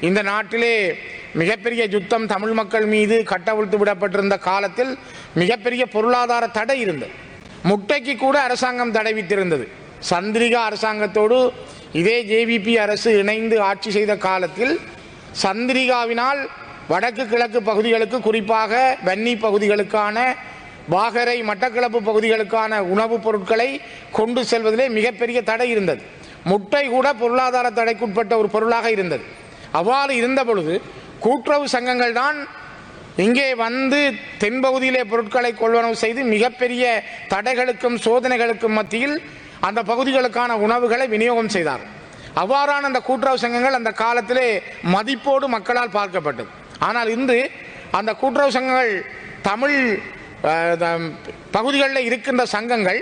இந்த நாட்டிலே மிகப்பெரிய யுத்தம் தமிழ் மக்கள் மீது கட்டவிழ்த்து விடப்பட்டிருந்த காலத்தில் மிகப்பெரிய பொருளாதார தடை இருந்தது. முட்டைக்கு கூட அரசாங்கம் தடை வித்திருந்தது சந்திரிகா அரசாங்கத்தோடு இதே ஜேவிபி அரசு இணைந்து ஆட்சி செய்த காலத்தில் சந்திரிகாவினால் வடக்கு கிழக்கு பகுதிகளுக்கு குறிப்பாக வன்னி பகுதிகளுக்கான வாகரை மட்டக்களப்பு பகுதிகளுக்கான உணவுப் பொருட்களை கொண்டு செல்வதிலே மிகப்பெரிய தடை இருந்தது. முட்டை கூட பொருளாதார தடைக்குட்பட்ட ஒரு பொருளாக இருந்தது. அவ்வாறு இருந்த பொழுது கூட்டுறவு சங்கங்கள் தான் இங்கே வந்து தென்பகுதியிலே பொருட்களை கொள்வனவு செய்து மிகப்பெரிய தடைகளுக்கும் சோதனைகளுக்கும் மத்தியில் அந்த பகுதிகளுக்கான உணவுகளை விநியோகம் செய்தார். அவ்வாறான அந்த கூட்டுறவு சங்கங்கள் அந்த காலத்திலே மதிப்போடு மக்களால் பார்க்கப்பட்டது. ஆனால் இன்று அந்த கூட்டுறவு சங்கங்கள் தமிழ் பகுதிகளில் இருக்கின்ற சங்கங்கள்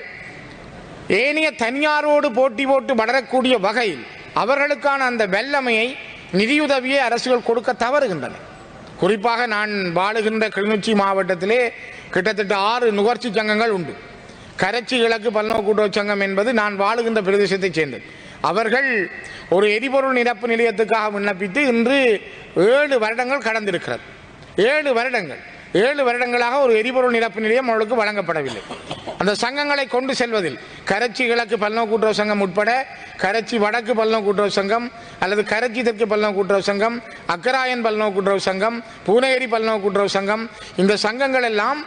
ஏனைய தனியாரோடு போட்டி போட்டு வளரக்கூடிய வகையில் அவர்களுக்கான அந்த வெள்ளமையை நிதியுதவியை அரசுகள் கொடுக்க தவறுகின்றன. குறிப்பாக நான் வாழுகின்ற கிளிநொச்சி மாவட்டத்திலே கிட்டத்தட்ட ஆறு நுகர்ச்சி சங்கங்கள் உண்டு. கரைச்சி கிழக்கு பல்நோக்கு கூட்டுறவு சங்கம் என்பது நான் வாழுகின்ற பிரதேசத்தைச் சேர்ந்தது. அவர்கள் ஒரு எரிபொருள் நிரப்பு நிலையத்துக்காக விண்ணப்பித்து இன்று ஏழு வருடங்கள் கடந்திருக்கிறது. ஏழு வருடங்கள். ஏழு வருடங்களாக ஒரு எரிபொருள் நிரப்பு நிலையம் அவர்களுக்கு வழங்கப்படவில்லை. அந்த சங்கங்களை கொண்டு செல்வதில் கரைச்சி கிழக்கு பல்நோக்கு கூட்டுறவு சங்கம் உட்பட கரைச்சி வடக்கு பல்நோக்கு கூட்டுறவு சங்கம் அல்லது கரைச்சி தெற்கு பல்நோக்கு கூட்டுறவு சங்கம் அக்கராயன் பல்நோக்கு கூட்டுறவு சங்கம் பூனேரி பல்நோக்கு கூட்டுறவு சங்கம் இந்த சங்கங்கள் எல்லாம்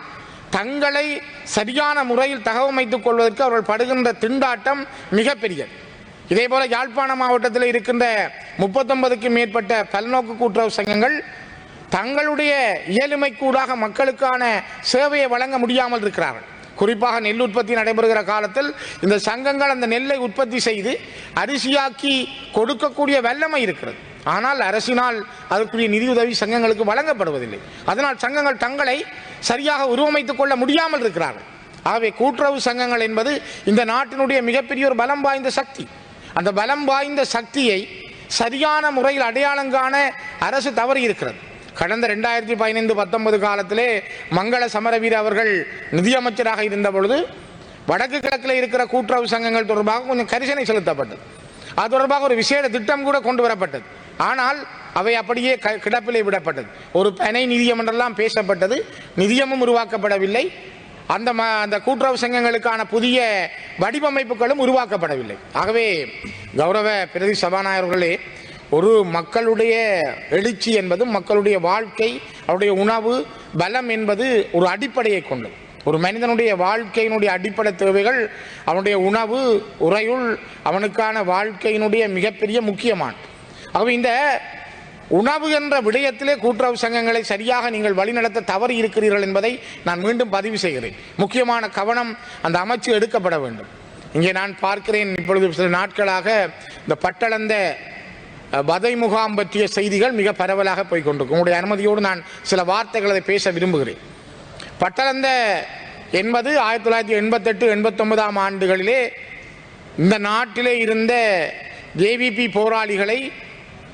தங்களை சரியான முறையில் தகவமைத்துக் கொள்வதற்கு அவர்கள் படுகின்ற திண்டாட்டம் மிகப்பெரியது இதே போல யாழ்ப்பாண மாவட்டத்தில் இருக்கின்ற முப்பத்தொன்பதுக்கும் மேற்பட்ட பல்நோக்கு கூட்டுறவு சங்கங்கள் தங்களுடைய இயலுமைக்கூடாக மக்களுக்கான சேவையை வழங்க முடியாமல் இருக்கிறார்கள். குறிப்பாக நெல் உற்பத்தி நடைபெறுகிற காலத்தில் இந்த சங்கங்கள் அந்த நெல்லை உற்பத்தி செய்து அரிசியாக்கி கொடுக்கக்கூடிய வல்லமை இருக்கிறது. ஆனால் அரசினால் அதற்குரிய நிதியுதவி சங்கங்களுக்கு வழங்கப்படுவதில்லை. அதனால் சங்கங்கள் தங்களை சரியாக உருவமைத்துக் கொள்ள முடியாமல் இருக்கிறார்கள். ஆகவே கூட்டுறவு சங்கங்கள் என்பது இந்த நாட்டினுடைய மிகப்பெரிய ஒரு பலம் வாய்ந்த சக்தி. அந்த பலம் வாய்ந்த சக்தியை சரியான முறையில் அடையாளம் காண அரசு தவறி இருக்கிறது கடந்த ரெண்டாயிரத்தி பதினைந்து பத்தொன்பது காலத்திலே மங்கள சமரவீர அவர்கள் நிதியமைச்சராக இருந்த பொழுது வடக்கு கிழக்கில் இருக்கிற கூட்டுறவு சங்கங்கள் தொடர்பாக கொஞ்சம் கரிசனை செலுத்தப்பட்டது. அது தொடர்பாக ஒரு விசேட திட்டம் கூட கொண்டு வரப்பட்டது. ஆனால் அவை அப்படியே க- கிடப்பிலே விடப்பட்டது. ஒரு பனை நிதியம் என்றெல்லாம் பேசப்பட்டது. நிதியமும் உருவாக்கப்படவில்லை. அந்த ம அந்த கூட்டுறவு சங்கங்களுக்கான புதிய வடிவமைப்புகளும் உருவாக்கப்படவில்லை. ஆகவே கௌரவ பிரதி சபாநாயகர்களே ஒரு மக்களுடைய எழுச்சி என்பது மக்களுடைய வாழ்க்கை அவருடைய உணவு பலம் என்பது ஒரு அடிப்படையை கொண்டது. ஒரு மனிதனுடைய வாழ்க்கையினுடைய அடிப்படை தேவைகள் அவனுடைய உணவு உறையுள் அவனுக்கான வாழ்க்கையினுடைய மிகப்பெரிய முக்கியமானது. ஆகவே இந்த உணவு என்ற விடயத்திலே கூட்டுறவு சங்கங்களை சரியாக நீங்கள் வழிநடத்த தவறி இருக்கிறீர்கள் என்பதை நான் மீண்டும் பதிவு செய்கிறேன். முக்கியமான கவனம் அந்த அமைச்சு எடுக்கப்பட வேண்டும். இங்கே நான் பார்க்கிறேன் இப்பொழுது சில நாட்களாக இந்த பட்டளந்த வதை முகாம் பற்றிய செய்திகள் மிக பரவலாக போய்கொண்டிருக்கும் உங்களுடைய அனுமதியோடு நான் சில வார்த்தைகளை பேச விரும்புகிறேன். பட்டளந்த என்பது ஆயிரத்தி தொள்ளாயிரத்தி எண்பத்தெட்டு எண்பத்தொன்பதாம் ஆண்டுகளிலே இந்த நாட்டிலே இருந்த ஜேவிபி போராளிகளை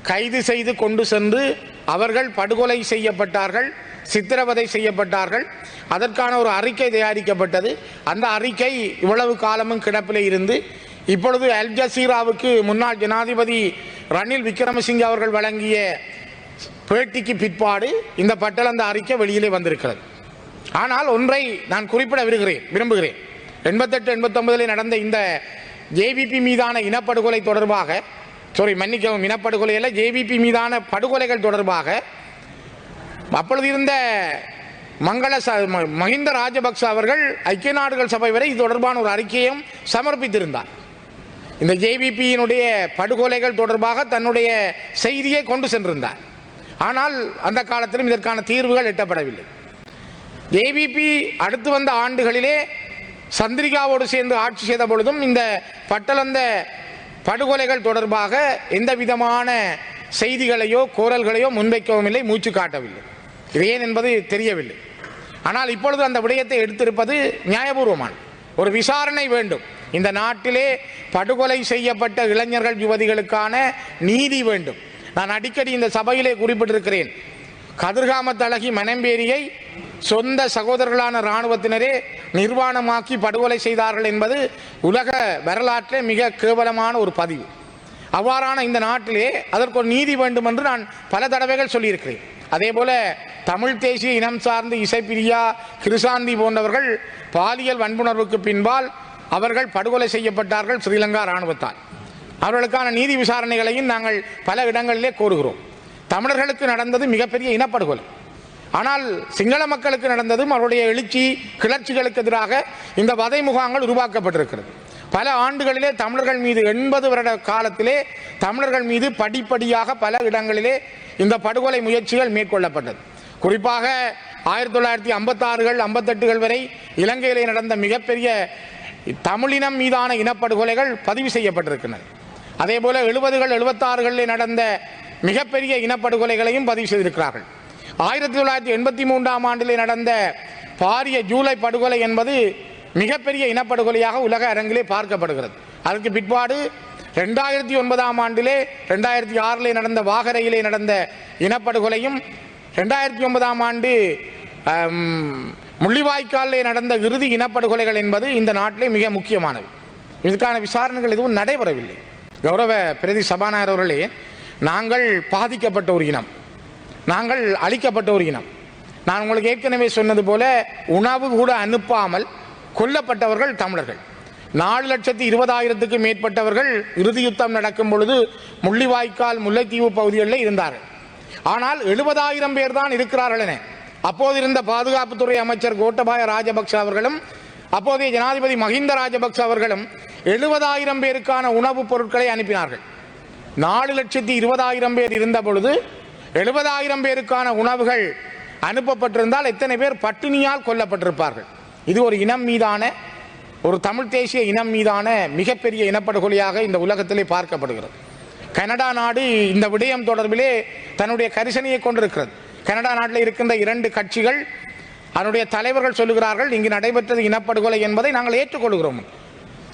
கைது செய்து கொண்டு சென்று அவர்கள் படுகொலை செய்யப்பட்டார்கள் சித்திரவதை செய்யப்பட்டார்கள். அதற்கான ஒரு அறிக்கை தயாரிக்கப்பட்டது. அந்த அறிக்கை இவ்வளவு காலமும் கிடப்பில் இருந்து இப்பொழுது அல் ஜசீராவுக்கு முன்னாள் ஜனாதிபதி ரணில் விக்ரமசிங்கே அவர்கள் வழங்கிய பேட்டிக்கு பிற்பாடு இந்த பட்டளந்த அறிக்கை வெளியிலே வந்திருக்கிறது. ஆனால் ஒன்றை நான் குறிப்பிட விரும்புகிறேன் விரும்புகிறேன். எண்பத்தெட்டு எண்பத்தொன்பதில் நடந்த இந்த ஜேவிபி மீதான இனப்படுகொலை தொடர்பாக சாரி மன்னிக்கவும் இனப்படுகொலை அல்ல ஜேவிபி மீதான படுகொலைகள் தொடர்பாக அப்பொழுது இருந்த மங்கள ச ம- மஹிந்த ராஜபக்ச அவர்கள் ஐக்கிய நாடுகள் சபை வரை இது தொடர்பான ஒரு அறிக்கையும் சமர்ப்பித்திருந்தார். இந்த ஜேவிபியினுடைய படுகொலைகள் தொடர்பாக தன்னுடைய செய்தியை கொண்டு சென்றிருந்தார். ஆனால் அந்த காலத்திலும் இதற்கான தீர்வுகள் எட்டப்படவில்லை. ஜேவிபி அடுத்து வந்த ஆண்டுகளிலே சந்திரிகாவோடு சேர்ந்து ஆட்சி செய்த பொழுதும் இந்த பட்டளந்த படுகொலைகள் தொடர்பாக எந்த விதமான செய்திகளையோ கோரல்களையோ முன்வைக்கவும் இல்லை மூச்சு காட்டவில்லை. இது ஏன் என்பது தெரியவில்லை. ஆனால் இப்பொழுது அந்த விடயத்தை எடுத்திருப்பது நியாயபூர்வமான ஒரு விசாரணை வேண்டும். இந்த நாட்டிலே படுகொலை செய்யப்பட்ட இளைஞர்கள் யுவதிகளுக்கான நீதி வேண்டும். நான் அடிக்கடி இந்த சபையிலே குறிப்பிட்டிருக்கிறேன். கதிர்காமத் அழகி மனம்பேரியை சொந்த சகோதரர்களான இராணுவத்தினரே நிர்வாணமாக்கி படுகொலை செய்தார்கள் என்பது உலக வரலாற்றிலே மிக கேவலமான ஒரு பதிவு. அவ்வாறான இந்த நாட்டிலே அதற்கு ஒரு நீதி வேண்டும் என்று நான் பல தடவைகள் சொல்லியிருக்கிறேன். அதே போல தமிழ் தேசிய இனம் சார்ந்து இசைப்பிரியா கிருசாந்தி போன்றவர்கள் பாலியல் வன்புணர்வுக்கு பின்பால் அவர்கள் படுகொலை செய்யப்பட்டார்கள் ஸ்ரீலங்கா இராணுவத்தால். அவர்களுக்கான நீதி விசாரணைகளையும் நாங்கள் பல இடங்களிலே கோருகிறோம். தமிழர்களுக்கு நடந்தது மிகப்பெரிய இனப்படுகொலை. ஆனால் சிங்கள மக்களுக்கு நடந்ததும் அவருடைய எழுச்சி கிளர்ச்சிகளுக்கு எதிராக இந்த வதை முகாங்கள் உருவாக்கப்பட்டிருக்கிறது. பல ஆண்டுகளிலே தமிழர்கள் மீது எண்பது வருட காலத்திலே தமிழர்கள் மீது படிப்படியாக பல இடங்களிலே இந்த படுகொலை முயற்சிகள் மேற்கொள்ளப்பட்டது. குறிப்பாக ஆயிரத்தி தொள்ளாயிரத்தி ஐம்பத்தாறுகள் ஐம்பத்தெட்டுகள் வரை இலங்கையிலே நடந்த மிகப்பெரிய தமிழினம் மீதான இனப்படுகொலைகள் பதிவு செய்யப்பட்டிருக்கின்றன. அதே போல எழுபதுகள் எழுபத்தாறுகளில் நடந்த மிகப்பெரிய இனப்படுகொலைகளையும் பதிவு செய்திருக்கிறார்கள். ஆயிரத்தி தொள்ளாயிரத்தி எண்பத்தி மூன்றாம் ஆண்டில் நடந்த பாரிய ஜூலை படுகொலை என்பது மிகப்பெரிய இனப்படுகொலையாக உலக அரங்கிலே பார்க்கப்படுகிறது. அதற்கு பிற்பாடு ரெண்டாயிரத்தி ஒன்பதாம் ஆண்டிலே ரெண்டாயிரத்தி ஆறிலே நடந்த வாகரையிலே நடந்த இனப்படுகொலையும் ரெண்டாயிரத்தி ஒன்பதாம் ஆண்டு முள்ளிவாய்க்காலில் நடந்த இறுதி இனப்படுகொலைகள் என்பது இந்த நாட்டிலே மிக முக்கியமானது. இதுக்கான விசாரணைகள் எதுவும் நடைபெறவில்லை. கௌரவ பிரதி சபாநாயகர் அவர்களே நாங்கள் பாதிக்கப்பட்ட ஒரு இனம். நாங்கள் அழிக்கப்பட்ட ஒரு இனம். நான் உங்களுக்கு ஏற்கனவே சொன்னது போல உணவு கூட அனுப்பாமல் கொல்லப்பட்டவர்கள் தமிழர்கள். நாலு லட்சத்தி இருபதாயிரத்துக்கு மேற்பட்டவர்கள் இறுதி யுத்தம் நடக்கும் பொழுது முள்ளிவாய்க்கால் முல்லைத்தீவு பகுதிகளில் இருந்தார்கள். ஆனால் எழுபதாயிரம் பேர் தான் இருக்கிறார்கள் என அப்போது இருந்த பாதுகாப்புத்துறை அமைச்சர் கோட்டபாய ராஜபக்ஷ அவர்களும் அப்போதைய ஜனாதிபதி மஹிந்த ராஜபக்ஷ அவர்களும் எழுபதாயிரம் பேருக்கான உணவுப் பொருட்களை அனுப்பினார்கள். நாலு லட்சத்தி இருபதாயிரம் பேர் இருந்த பொழுது எழுபதாயிரம் பேருக்கான உணவுகள் அனுப்பப்பட்டிருந்தால் எத்தனை பேர் பட்டினியால் கொல்லப்பட்டிருப்பார்கள். இது ஒரு இனம் மீதான ஒரு தமிழ் தேசிய இனம் மீதான மிகப்பெரிய இனப்படுகொலையாக இந்த உலகத்திலே பார்க்கப்படுகிறது. கனடா நாடு இந்த விடயம் தொடர்பிலே தன்னுடைய கரிசனையை கொண்டிருக்கிறது. கனடா நாட்டில் இருக்கின்ற இரண்டு கட்சிகள் அதனுடைய தலைவர்கள் சொல்லுகிறார்கள் இங்கு நடைபெற்றது இனப்படுகொலை என்பதை நாங்கள் ஏற்றுக்கொள்கிறோம்.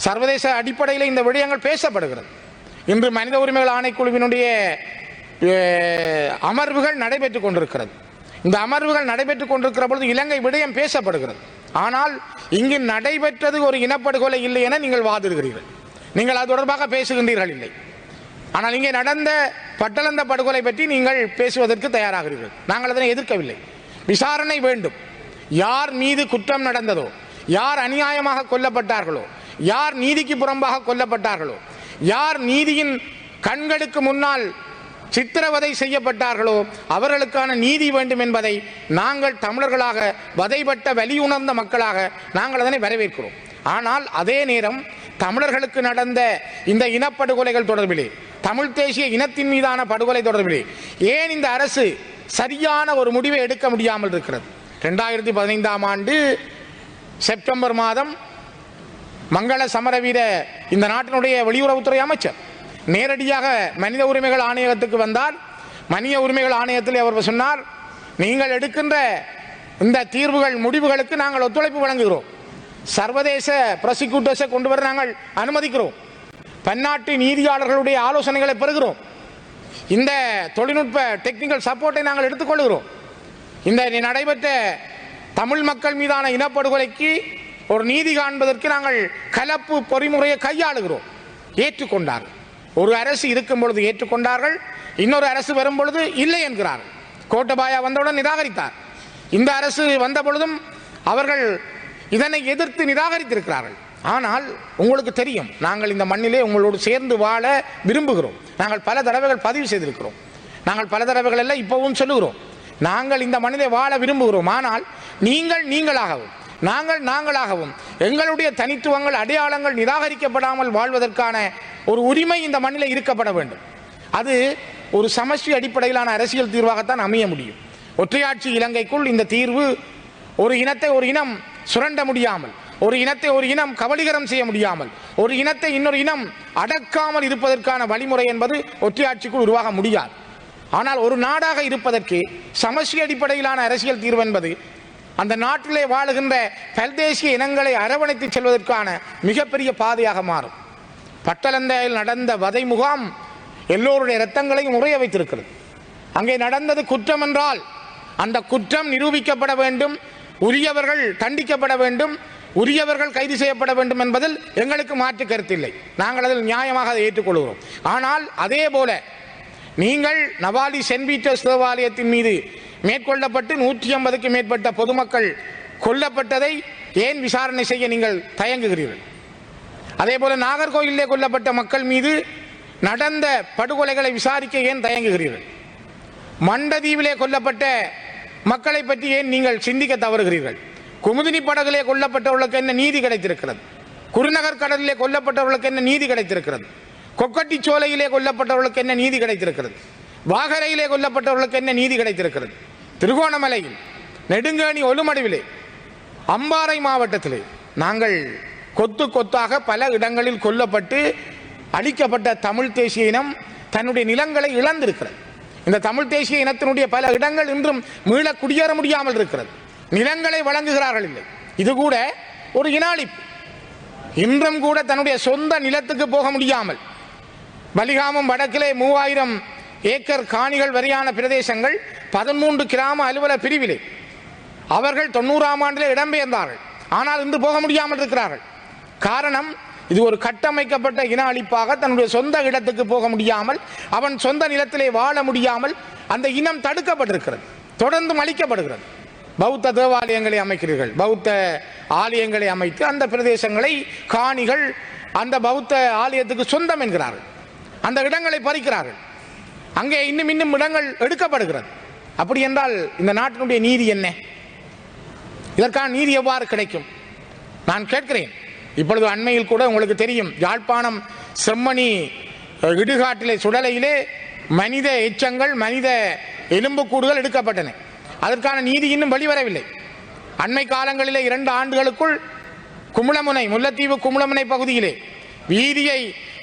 சர்வதேச அடிப்படையில் இந்த விடயங்கள் பேசப்படுகிறது. இன்று மனித உரிமைகள் ஆணைக்குழுவினுடைய அமர்வுகள் நடைபெற்றுக் கொண்டிருக்கிறது. இந்த அமர்வுகள் நடைபெற்றுக் கொண்டிருக்கிற பொழுது இலங்கை விடயம் பேசப்படுகிறது. ஆனால் இங்கு நடைபெற்றது ஒரு இனப்படுகொலை இல்லை என நீங்கள் வாதிடுகிறீர்கள். நீங்கள் அது தொடர்பாக பேசுகின்றீர்கள் இல்லை. ஆனால் இங்கே நடந்த பட்டளந்த படுகொலை பற்றி நீங்கள் பேசுவதற்கு தயாராகிறீர்கள். நாங்கள் அதனை எதிர்க்கவில்லை. விசாரணை வேண்டும். யார் மீது குற்றம் நடந்ததோ யார் அநியாயமாக கொல்லப்பட்டார்களோ யார் நீதிக்கு புறம்பாக கொல்லப்பட்டார்களோ யார் நீதியின் கண்களுக்கு முன்னால் சித்திரவதை செய்யப்பட்டார்களோ அவர்களுக்கான நீதி வேண்டும் என்பதை நாங்கள் தமிழர்களாக வதைப்பட்ட வலியுணர்ந்த மக்களாக நாங்கள் அதனை வரவேற்கிறோம். ஆனால் அதே நேரம் தமிழர்களுக்கு நடந்த இந்த இனப்படுகொலைகள் தொடர்பிலே தமிழ் தேசிய இனத்தின் மீதான படுகொலை தொடர்பிலே ஏன் இந்த அரசு சரியான ஒரு முடிவை எடுக்க முடியாமல் இருக்கிறது? ரெண்டாயிரத்தி பதினைந்தாம் ஆண்டு செப்டம்பர் மாதம் மங்கள சமரவீர இந்த நாட்டினுடைய வெளியுறவுத்துறை அமைச்சர் நேரடியாக மனித உரிமைகள் ஆணையகத்துக்கு வந்தார். மனித உரிமைகள் ஆணையத்தில் அவர் சொன்னார் நீங்கள் எடுக்கின்ற இந்த தீர்வுகள் முடிவுகளுக்கு நாங்கள் ஒத்துழைப்பு வழங்குகிறோம். சர்வதேச ப்ராசிக்யூட்டர்ஸை கொண்டு வர நாங்கள் அனுமதிக்கிறோம். பன்னாட்டு நீதியாளர்களுடைய ஆலோசனைகளை பெறுகிறோம். இந்த தொழில்நுட்ப டெக்னிக்கல் சப்போர்ட்டை நாங்கள் எடுத்துக்கொள்கிறோம். இந்த நடைபெற்ற தமிழ் மக்கள் மீதான இனப்படுகொலைக்கு ஒரு நீதி காண்பதற்கு நாங்கள் கலப்பு பொறிமுறையை கையாளுகிறோம். ஏற்றுக்கொண்டார்கள் ஒரு அரசு இருக்கும் பொழுது ஏற்றுக்கொண்டார்கள். இன்னொரு அரசு வரும் பொழுது இல்லை என்கிறார்கள் கோட்டபாயா வந்தவுடன் நிராகரித்தார். இந்த அரசு வந்த பொழுதும் அவர்கள் இதனை எதிர்த்து நிராகரித்திருக்கிறார்கள். ஆனால் உங்களுக்கு தெரியும் நாங்கள் இந்த மண்ணிலே உங்களோடு சேர்ந்து வாழ விரும்புகிறோம். நாங்கள் பல தடவைகள் பதிவு செய்திருக்கிறோம். நாங்கள் பல தடவைகள் எல்லாம் இப்போவும் சொல்லுகிறோம். நாங்கள் இந்த மண்ணிலே வாழ விரும்புகிறோம். ஆனால் நீங்கள் நீங்களாகவும் நாங்கள் நாங்களாகவும் எங்களுடைய தனித்துவங்கள் அடையாளங்கள் நிராகரிக்கப்படாமல் வாழ்வதற்கான ஒரு உரிமை இந்த மண்ணில் இருக்கப்பட வேண்டும். அது ஒரு சமஷ்டி அடிப்படையிலான அரசியல் தீர்வாகத்தான் அமைய முடியும். ஒற்றையாட்சி இலங்கைக்குள் இந்த தீர்வு ஒரு இனத்தை ஒரு இனம் சுரண்ட முடியாமல் ஒரு இனத்தை ஒரு இனம் கபலீகரம் செய்ய முடியாமல் ஒரு இனத்தை இன்னொரு இனம் அடக்காமல் இருப்பதற்கான வழிமுறை என்பது ஒற்றையாட்சிக்குள் உருவாக முடியாது. ஆனால் ஒரு நாடாக இருப்பதற்கு சமஸ்டி அடிப்படையிலான அரசியல் தீர்வு என்பது அந்த நாட்டிலே வாழுகின்ற பல்தேசிய இனங்களை அரவணைத்து செல்வதற்கான மிகப்பெரிய பாதையாக மாறும். பட்டலந்தையில் நடந்த வதை முகாம் எல்லோருடைய இரத்தங்களையும் உறைய வைத்திருக்கிறது. அங்கே நடந்தது குற்றம் என்றால் அந்த குற்றம் நிரூபிக்கப்பட வேண்டும் உரியவர்கள் தண்டிக்கப்பட வேண்டும் உரியவர்கள் கைது செய்யப்பட வேண்டும் என்பதில் எங்களுக்கு மாற்று கருத்தில்லை நாங்கள் அதில் நியாயமாக அதை ஏற்றுக்கொள்கிறோம். ஆனால் அதே போல நீங்கள் நவாலி சென்ட் பீட்டர்ஸ் தேவாலயத்தின் மீது மேற்கொள்ளப்பட்டு நூற்றி ஐம்பதுக்கு மேற்பட்ட பொதுமக்கள் கொல்லப்பட்டதை ஏன் விசாரணை செய்ய நீங்கள் தயங்குகிறீர்கள்? அதே போல நாகர்கோயிலே கொல்லப்பட்ட மக்கள் மீது நடந்த படுகொலைகளை விசாரிக்க ஏன் தயங்குகிறீர்கள்? மண்டதீவிலே கொல்லப்பட்ட மக்களை பற்றி ஏன் நீங்கள் சிந்திக்க தவறுகிறீர்கள்? குமுதினி படகிலே கொல்லப்பட்டவர்களுக்கு என்ன நீதி கிடைத்திருக்கிறது? குருநகர் கடலிலே கொல்லப்பட்டவர்களுக்கு என்ன நீதி கிடைத்திருக்கிறது? கொக்கட்டி சோலையிலே கொல்லப்பட்டவர்களுக்கு என்ன நீதி கிடைத்திருக்கிறது? வாகரையிலே கொல்லப்பட்டவர்களுக்கு என்ன நீதி கிடைத்திருக்கிறது? திருகோணமலையில் நெடுங்கேணி ஒலுமடுவிலே அம்பாறை மாவட்டத்திலே நாங்கள் கொத்து கொத்தாக பல இடங்களில் கொல்லப்பட்டு அழிக்கப்பட்ட தமிழ் தேசிய இனம் தன்னுடைய நிலங்களை இழந்திருக்கிறது. இந்த தமிழ் தேசிய இனத்தினுடைய பல இடங்கள் இன்றும் மீள குடியேற முடியாமல் இருக்கிறது. நிலங்களை வழங்குகிறார்கள் இல்லை. இது கூட ஒரு இனாளிப்பு. இன்றும் கூட தன்னுடைய சொந்த நிலத்துக்கு போக முடியாமல் பலிகாமம் வடக்கிலே மூவாயிரம் ஏக்கர் காணிகள் வரியான பிரதேசங்கள் பதிமூன்று கிராம அலுவலர் பிரிவிலே அவர்கள் தொண்ணூறாம் ஆண்டிலே இடம்பெயர்ந்தார்கள் ஆனால் இன்று போக முடியாமல் இருக்கிறார்கள். காரணம் இது ஒரு கட்டமைக்கப்பட்ட இன அழிப்பாக தன்னுடைய சொந்த இடத்துக்கு போக முடியாமல் அவன் சொந்த நிலத்திலே வாழ முடியாமல் அந்த இனம் தடுக்கப்பட்டிருக்கிறது தொடர்ந்தும் அழிக்கப்படுகிறது. பௌத்த தேவாலயங்களை அமைக்கிறீர்கள் பௌத்த ஆலயங்களை அமைத்து அந்த பிரதேசங்களை காணிகள் அந்த பௌத்த ஆலயத்துக்கு சொந்தம் என்கிறார்கள். அந்த இடங்களை பறிக்கிறார்கள். அங்கே இன்னும் இன்னும் இடங்கள் எடுக்கப்படுகிறது. அப்படி என்றால் இந்த நாட்டினுடைய நீதி என்ன? இதற்கான நீதி எவ்வாறு கிடைக்கும்? நான் கேட்கிறேன். இப்பொழுது அண்மையில் கூட உங்களுக்கு தெரியும் யாழ்ப்பாணம் செம்மணி இடுகாட்டிலே சுடலையிலே மனித எச்சங்கள் மனித எலும்புக்கூடுகள் எடுக்கப்பட்டன. அதற்கான நீதி இன்னும் வெளிவரவில்லை. அண்மை காலங்களிலே இரண்டு ஆண்டுகளுக்குள் குமுளமுனை முல்லைத்தீவு குமுளமுனை பகுதியிலே வீதியை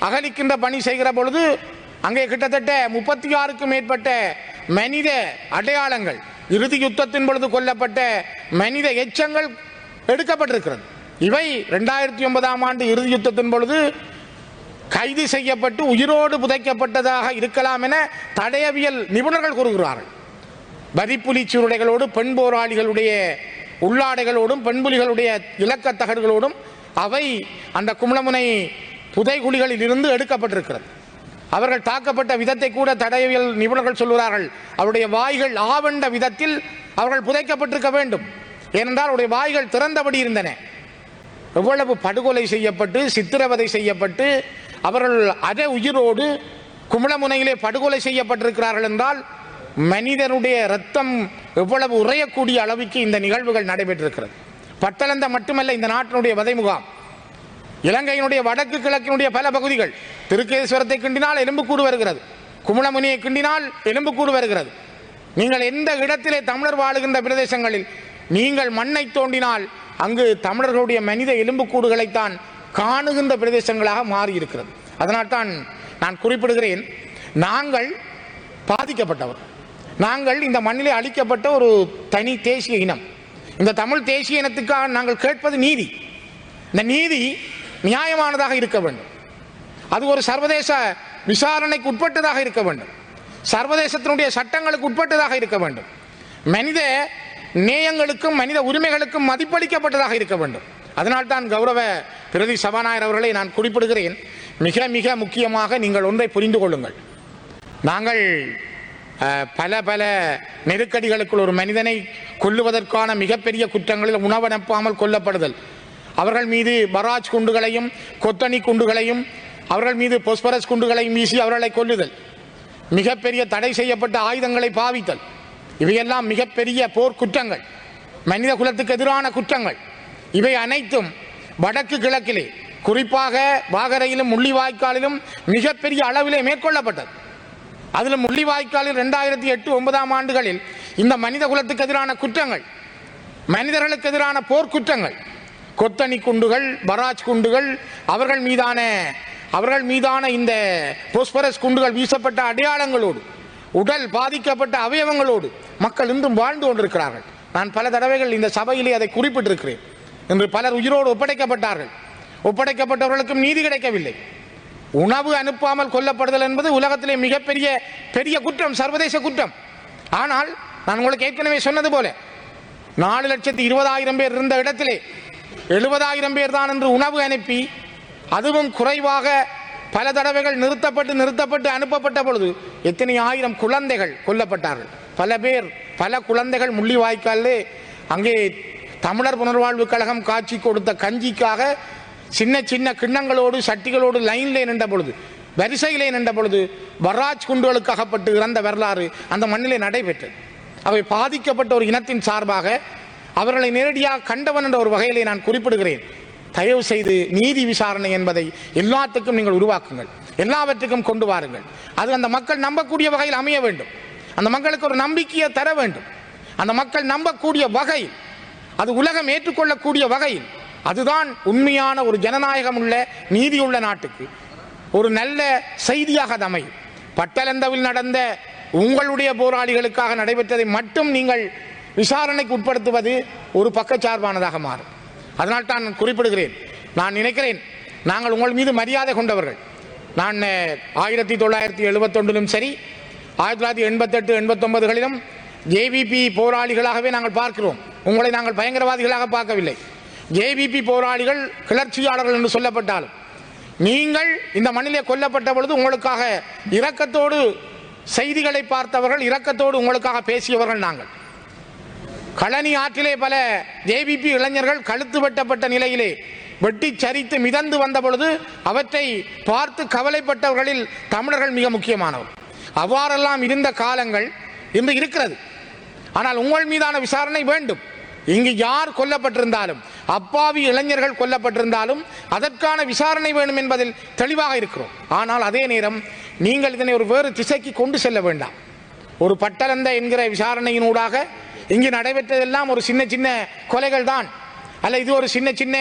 அகலிக்கின்ற பணி செய்கிற பொழுது அங்கே கிட்டத்தட்ட முப்பத்தி ஆறுக்கும் மேற்பட்ட மனித அடையாளங்கள் இறுதி யுத்தத்தின் பொழுது கொல்லப்பட்ட மனித எச்சங்கள் எடுக்கப்பட்டிருக்கிறது. இவை ரெண்டாயிரத்தி ஒன்பதாம் ஆண்டு இறுதி யுத்தத்தின் பொழுது கைது செய்யப்பட்டு உயிரோடு புதைக்கப்பட்டதாக இருக்கலாம் என தடயவியல் நிபுணர்கள் கூறுகிறார்கள். வரிப்புலி சீருடைகளோடு பெண் போராளிகளுடைய உள்ளாடைகளோடும் பெண்புலிகளுடைய இலக்கத் தகடுகளோடும் அவை அந்த கும்பலமுனை புதைகுழிகளில் இருந்து எடுக்கப்பட்டிருக்கிறது. அவர்கள் தாக்கப்பட்ட விதத்தை கூட தடயவியல் நிபுணர்கள் சொல்கிறார்கள் அவருடைய வாய்கள் ஆவண்ட விதத்தில் அவர்கள் புதைக்கப்பட்டிருக்க வேண்டும். ஏனென்றால் அவருடைய வாய்கள் திறந்தபடி இருந்தன. எவ்வளவு படுகொலை செய்யப்பட்டு சித்திரவதை செய்யப்பட்டு அவர்கள் அத உயிரோடு கும்பலமுனையிலே படுகொலை செய்யப்பட்டிருக்கிறார்கள் என்றால் மனிதனுடைய ரத்தம் எவ்வளவு உறையக்கூடிய அளவுக்கு இந்த நிகழ்வுகள் நடைபெற்றிருக்கிறது. பட்டளந்த மட்டுமல்ல இந்த நாட்டினுடைய வதை முகாம் இலங்கையினுடைய வடக்கு கிழக்கினுடைய பல பகுதிகள் திருக்கேஸ்வரத்தை கிண்டினால் எலும்புக்கூடு வருகிறது. குமுளமுனியை கிண்டினால் எலும்புக்கூடு வருகிறது. நீங்கள் எந்த இடத்திலே தமிழர் வாழுகின்ற பிரதேசங்களில் நீங்கள் மண்ணை தோண்டினால் அங்கு தமிழர்களுடைய மனித எலும்புக்கூடுகளைத்தான் காணுகின்ற பிரதேசங்களாக மாறி இருக்கிறது அதனால்தான் நான் குறிப்பிடுகிறேன் நாங்கள் பாதிக்கப்பட்டவர். நாங்கள் இந்த மண்ணிலே அளிக்கப்பட்ட ஒரு தனி தேசிய இனம். இந்த தமிழ் தேசிய இனத்துக்காக நாங்கள் கேட்பது நீதி. இந்த நீதி நியாயமானதாக இருக்க வேண்டும். அது ஒரு சர்வதேச விசாரணைக்கு உட்பட்டதாக இருக்க வேண்டும். சர்வதேசத்தினுடைய சட்டங்களுக்கு உட்பட்டதாக இருக்க வேண்டும். மனித நேயங்களுக்கும் மனித உரிமைகளுக்கும் மதிப்பளிக்கப்பட்டதாக இருக்க வேண்டும். அதனால்தான் கௌரவ பிரதி சபாநாயகர் அவர்களை நான் குறிப்பிடுகிறேன். மிக மிக முக்கியமாக நீங்கள் ஒன்றை புரிந்து கொள்ளுங்கள். நாங்கள் பல பல நெருக்கடிகளுக்குள் ஒரு மனிதனை கொல்லுவதற்கான மிகப்பெரிய குற்றங்களில் உணவனுப்பாமல் கொல்லப்படுதல். அவர்கள் மீது பராஜ் குண்டுகளையும் கொத்தணி குண்டுகளையும் அவர்கள் மீது பொஸ்பரஸ் குண்டுகளையும் வீசி அவர்களை கொல்லுதல். மிகப்பெரிய தடை செய்யப்பட்ட ஆயுதங்களை பாவித்தல். இவையெல்லாம் மிகப்பெரிய போர்க்குற்றங்கள். மனித குலத்துக்கு எதிரான குற்றங்கள். இவை அனைத்தும் வடக்கு கிழக்கிலே குறிப்பாக வாகரையிலும் முள்ளிவாய்க்காலிலும் மிகப்பெரிய அளவிலே மேற்கொள்ளப்பட்டது. அதில் முள்ளிவாய்க்காலில் ரெண்டாயிரத்தி எட்டு ஒன்பதாம் ஆண்டுகளில் இந்த மனித குலத்துக்கு எதிரான குற்றங்கள் மனிதர்களுக்கு எதிரான போர்க்குற்றங்கள் கொத்தணி குண்டுகள் பராஜ் குண்டுகள் அவர்கள் மீதான அவர்கள் மீதான இந்த போஸ்பரஸ் குண்டுகள் வீசப்பட்ட அடையாளங்களோடு உடல் பாதிக்கப்பட்ட அவயவங்களோடு மக்கள் இன்றும் வாழ்ந்து கொண்டிருக்கிறார்கள். நான் பல தடவைகள் இந்த சபையிலே அதை குறிப்பிட்டிருக்கிறேன். இன்று பலர் உயிரோடு ஒப்படைக்கப்பட்டார்கள். ஒப்படைக்கப்பட்டவர்களுக்கும் நீதி கிடைக்கவில்லை. உணவு அனுப்பாமல் கொல்லப்படுதல் என்பது உலகத்திலே மிகப்பெரிய பெரிய குற்றம் சர்வதேச குற்றம். ஆனால் நான் உங்களுக்கு ஏற்கனவே சொன்னது போல நாலு லட்சத்தி இருபதாயிரம் பேர் இருந்த இடத்திலே எழுபதாயிரம் பேர் தான் என்று உணவு அனுப்பி அதுவும் குறைவாக பல தடவைகள் நிறுத்தப்பட்டு நிறுத்தப்பட்டு அனுப்பப்பட்ட பொழுது எத்தனை ஆயிரம் குழந்தைகள் கொல்லப்பட்டார்கள். பல பேர் பல குழந்தைகள் முள்ளிவாய்க்காலே அங்கே தமிழர் புனர்வாழ்வு கழகம் காட்சி கொடுத்த கஞ்சிக்காக சின்ன சின்ன கிண்ணங்களோடு சட்டிகளோடு லைனில் நின்ற பொழுது வரிசையிலே நின்ற பொழுது வராஜ் குண்டுகளுக்கு அகப்பட்டு இறந்த வரலாறு அந்த மண்ணிலே நடைபெற்றது. அவை பாதிக்கப்பட்ட ஒரு இனத்தின் சார்பாக அவர்களை நேரடியாக கண்டவன் என்ற ஒரு வகையிலே நான் குறிப்பிடுகிறேன். தயவு செய்து நீதி விசாரணை என்பதை எல்லாத்துக்கும் நீங்கள் உருவாக்குங்கள். எல்லாவற்றுக்கும் கொண்டு வாருங்கள். அது அந்த மக்கள் நம்பக்கூடிய வகையில் அமைய வேண்டும். அந்த மக்களுக்கு ஒரு நம்பிக்கையை தர வேண்டும். அந்த மக்கள் நம்பக்கூடிய வகையில் அது உலகம் ஏற்றுக்கொள்ளக்கூடிய வகையில் அதுதான் உண்மையான ஒரு ஜனநாயகம் உள்ள நீதியுள்ள நாட்டுக்கு ஒரு நல்ல செய்தியாக அது அமையும். பட்டலந்தவில் நடந்த உங்களுடைய போராளிகளுக்காக நடைபெற்றதை மட்டும் நீங்கள் விசாரணைக்கு உட்படுத்துவது ஒரு பக்கச்சார்பானதாக மாறும். அதனால் தான் நான் குறிப்பிடுகிறேன். நான் நினைக்கிறேன் நாங்கள் உங்கள் மீது மரியாதை கொண்டவர்கள். நான் ஆயிரத்தி தொள்ளாயிரத்தி எழுபத்தொன்றிலும் சரி ஆயிரத்தி தொள்ளாயிரத்தி எண்பத்தெட்டு எண்பத்தொன்பதுகளிலும் ஜேவிபி போராளிகளாகவே நாங்கள் பார்க்கிறோம். உங்களை நாங்கள் பயங்கரவாதிகளாக பார்க்கவில்லை. ஜேவிபி போராளிகள் கிளர்ச்சியாளர்கள் என்று சொல்லப்பட்டாலும் நீங்கள் இந்த மண்ணிலே கொல்லப்பட்ட பொழுது உங்களுக்காக இரக்கத்தோடு செய்திகளை பார்த்தவர்கள் இரக்கத்தோடு உங்களுக்காக பேசியவர்கள் நாங்கள். களனி ஆற்றிலே பல ஜேபிபி இளைஞர்கள் கழுத்து வெட்டப்பட்ட நிலையிலே வெட்டி சரித்து மிதந்து வந்த பொழுது அவற்றை பார்த்து கவலைப்பட்டவர்களில் தமிழர்கள் மிக முக்கியமானவர். அவ்வாறெல்லாம் இருந்த காலங்கள் இன்று இருக்கிறது. ஆனால் உங்கள் மீதான விசாரணை வேண்டும். இங்கு யார் கொல்லப்பட்டிருந்தாலும் அப்பாவி இளைஞர்கள் கொல்லப்பட்டிருந்தாலும் அதற்கான விசாரணை வேண்டும் என்பதில் தெளிவாக இருக்கிறோம். ஆனால் அதே நேரம் நீங்கள் இதனை ஒரு வேறு திசைக்கு கொண்டு செல்ல வேண்டாம். ஒரு பட்டலந்த என்கிற விசாரணையினூடாக இங்கு நடைபெற்றதெல்லாம் ஒரு சின்ன சின்ன கொலைகள் தான் அல்ல இது ஒரு சின்ன சின்ன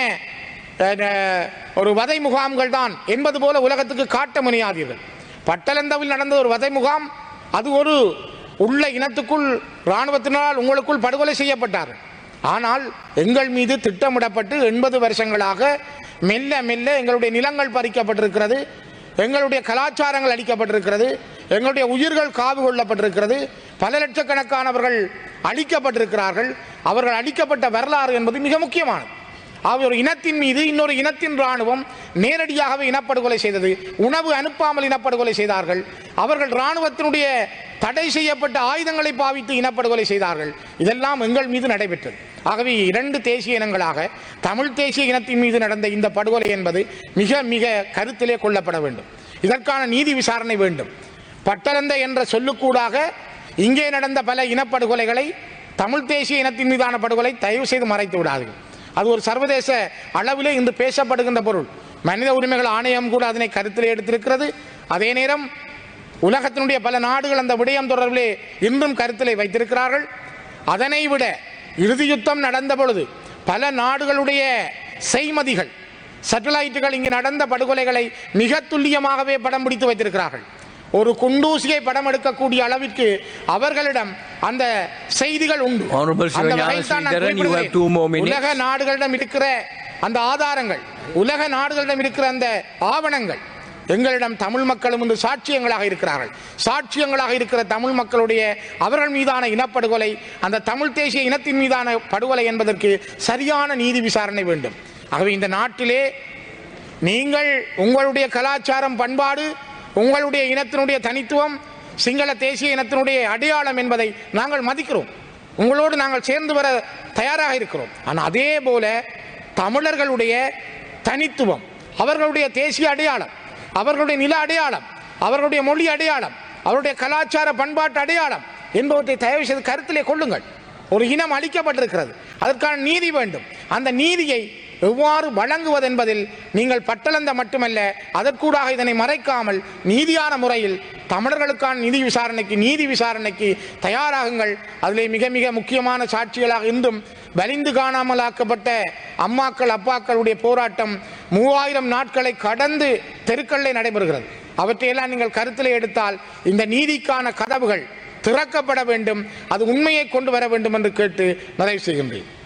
ஒரு வதை முகாம்கள் தான். என்பது போல உலகத்துக்கு காட்ட முனையாதீர்கள். பட்டலந்தவில் நடந்த ஒரு வதை முகாம் அது ஒரு உள்ள இனத்துக்குள் இராணுவத்தினரால் உங்களுக்குள் படுகொலை செய்யப்பட்டார். ஆனால் எங்கள் மீது திட்டமிடப்பட்டு எண்பது வருஷங்களாக மெல்ல மெல்ல எங்களுடைய நிலங்கள் பறிக்கப்பட்டிருக்கிறது எங்களுடைய கலாச்சாரங்கள் அளிக்கப்பட்டிருக்கிறது எங்களுடைய உயிர்கள் காவு கொள்ளப்பட்டிருக்கிறது. பல லட்சக்கணக்கானவர்கள் அழிக்கப்பட்டிருக்கிறார்கள். அவர்கள் அழிக்கப்பட்ட வரலாறு என்பது மிக முக்கியமானது. ஆகவே ஒரு இனத்தின் மீது இன்னொரு இனத்தின் இராணுவம் நேரடியாகவே இனப்படுகொலை செய்தது. உணவு அனுப்பாமல் இனப்படுகொலை செய்தார்கள். அவர்கள் இராணுவத்தினுடைய தடை செய்யப்பட்ட ஆயுதங்களை பாவித்து இனப்படுகொலை செய்தார்கள். இதெல்லாம் எங்கள் மீது நடைபெற்றது. ஆகவே இரண்டு தேசிய இனங்களாக தமிழ் தேசிய இனத்தின் மீது நடந்த இந்த படுகொலை என்பது மிக மிக கருத்திலே கொள்ளப்பட வேண்டும். இதற்கான நீதி விசாரணை வேண்டும். பட்டரந்த என்ற சொல்லுக்கூடாக இங்கே நடந்த பல இனப்படுகொலைகளை தமிழ் தேசிய இனத்தின் மீதான படுகொலை தயவு செய்து மறைத்து விடாதீர்கள். அது ஒரு சர்வதேச அளவிலே இன்று பேசப்படுகின்ற பொருள். மனித உரிமைகள் ஆணையம் கூட அதனை கருத்திலே எடுத்திருக்கிறது. அதே நேரம் உலகத்தினுடைய பல நாடுகள் அந்த விடயம் தொடர்பிலே இன்றும் கருத்திலே வைத்திருக்கிறார்கள். அதனை விட இறுதி யுத்தம் நடந்த பொழுது பல நாடுகளுடைய செய்மதிகள் சேட்டலைட்டுகள் இங்கு நடந்த படுகொலைகளை மிக துல்லியமாகவே படம் பிடித்து வைத்திருக்கிறார்கள். ஒரு குண்டூசியை படம் எடுக்கக்கூடிய அளவிற்கு அவர்களிடம் அந்த செய்திகள் உண்டு. உலக நாடுகளிடம் இருக்கிற அந்த ஆதாரங்கள் உலக நாடுகளிடம் இருக்கிற அந்த ஆவணங்கள் எங்களிடம் தமிழ் மக்களும் இன்று சாட்சியங்களாக இருக்கிறார்கள். சாட்சியங்களாக இருக்கிற தமிழ் மக்களுடைய அவர்கள் மீதான இனப்படுகொலை அந்த தமிழ் தேசிய இனத்தின் மீதான படுகொலை என்பதற்கு சரியான நீதி விசாரணை வேண்டும். ஆகவே இந்த நாட்டிலே நீங்கள் உங்களுடைய கலாச்சாரம் பண்பாடு உங்களுடைய இனத்தினுடைய தனித்துவம் சிங்கள தேசிய இனத்தினுடைய அடையாளம் என்பதை நாங்கள் மதிக்கிறோம். உங்களோடு நாங்கள் சேர்ந்து வர தயாராக இருக்கிறோம். ஆனால் அதே போல தமிழர்களுடைய தனித்துவம் அவர்களுடைய தேசிய அடையாளம் அவர்களுடைய நில அடையாளம் அவர்களுடைய மொழி அடையாளம் அவருடைய கலாச்சார பண்பாட்டு அடையாளம் என்பவற்றை தயவு செய்து கருத்திலே கொள்ளுங்கள். ஒரு இனம் அளிக்கப்பட்டிருக்கிறது அதற்கான நீதி வேண்டும். அந்த நீதியை எவ்வாறு வழங்குவதென்பதில் நீங்கள் பட்டளந்த மட்டுமல்ல அதற்கூடாக இதனை மறைக்காமல் நீதியான முறையில் தமிழர்களுக்கான நிதி விசாரணைக்கு நீதி விசாரணைக்கு தயாராகுங்கள். அதிலே மிக மிக முக்கியமான சாட்சிகளாக இருந்தும் வலிந்து காணாமலாக்கப்பட்ட அம்மாக்கள் அப்பாக்களுடைய போராட்டம் மூவாயிரம் நாட்களை கடந்து தெருக்களில் நடைபெறுகிறது. அவற்றையெல்லாம் நீங்கள் கருத்தில் எடுத்தால் இந்த நீதிக்கான கதவுகள் திறக்கப்பட வேண்டும் அது உண்மையை கொண்டு வர வேண்டும் என்று கேட்டு நிறைவு செய்கின்றேன்.